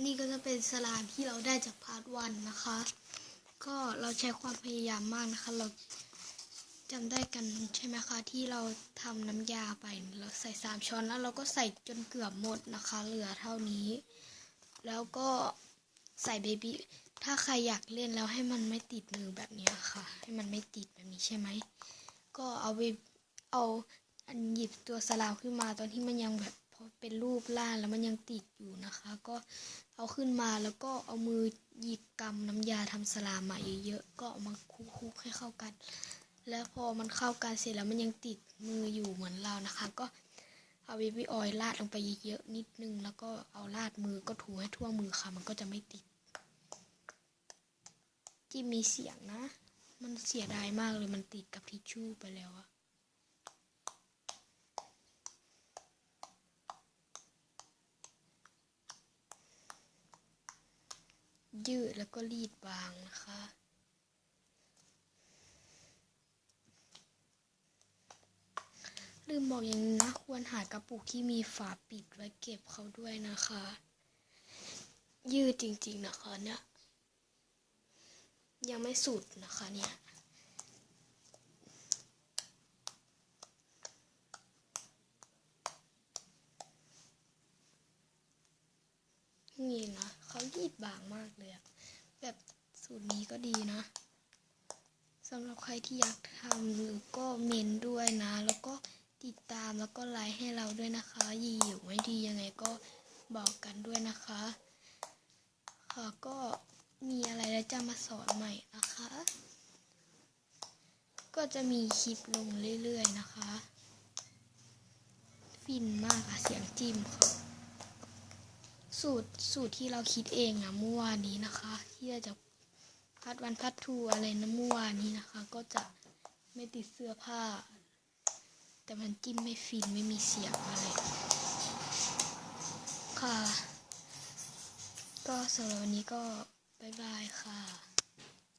นี่ก็จะเป็นสลามที่เราได้จากพาร์ทวันนะคะ ก็เราใช้ความพยายามมากนะคะ เราจำได้กันใช่ไหมคะ ที่เราทำน้ำยาไป เราใส่สามช้อนแล้วเราก็ใส่จนเกือบหมดนะคะ เหลือเท่านี้ แล้วก็ใส่เบบี้ถ้าใครอยากเล่นแล้วให้มันไม่ติดมือแบบนี้ค่ะ ให้มันไม่ติดแบบนี้ใช่ไหม ก็เอาไปเอาอันหยิบตัวสลามขึ้นมาตอนที่มันยังแบบ เป็นรูปร่างแล้วมันยังติดอยู่นะคะ ก็เอาขึ้นมาแล้วก็เอามือหยิบกำน้ำยาทำสลามมาเยอะๆก็เอามาคุกๆให้เข้ากัน แล้วพอมันเข้ากันเสร็จแล้วมันยังติดมืออยู่เหมือนเรานะคะ ก็เอาเบบี้ออยล์ราดลงไปเยอะๆนิดนึง แล้วก็เอาราดมือก็ถูให้ทั่วมือค่ะ มันก็จะไม่ติดที่มีเสียงนะ มันเสียดายมากเลยมันติดกับทิชชู่ไปแล้วอะ ยืดแล้วก็รีดบางนะคะ ลืมบอกอย่างนึงนะ ควรหากระปุกที่มีฝาปิดไว้เก็บเขาด้วยนะคะ ยืดจริงๆนะคะเนี่ย ยังไม่สุดนะคะเนี่ยนี่นะ รีดบางมากเลยอะแบบสูตรนี้ก็ดีนะสำหรับใครที่อยากทำหรือก็เมนด้วยนะ แล้วก็ติดตามแล้วก็ไลค์ให้เราด้วยนะคะยีอยู่ไม่ดียังไงก็บอกกันด้วยนะคะ ค่ะก็มีอะไรแล้วจะมาสอนใหม่นะคะ ก็จะมีคลิปลงเรื่อยๆนะคะ ฟินมากอะเสียงจิ้มค่ะ สูตรสูตรที่เราคิดเองนะเมื่อวานนี้นะคะ ที่เราจะพัดวันพัดทูอะไรนะเมื่อวานนี้นะคะ ก็จะไม่ติดเสื้อผ้า แต่มันจิ้มไม่ฟินไม่มีเสียงอะไร ค่ะ ก็สำหรับวันนี้ก็บายบายค่ะ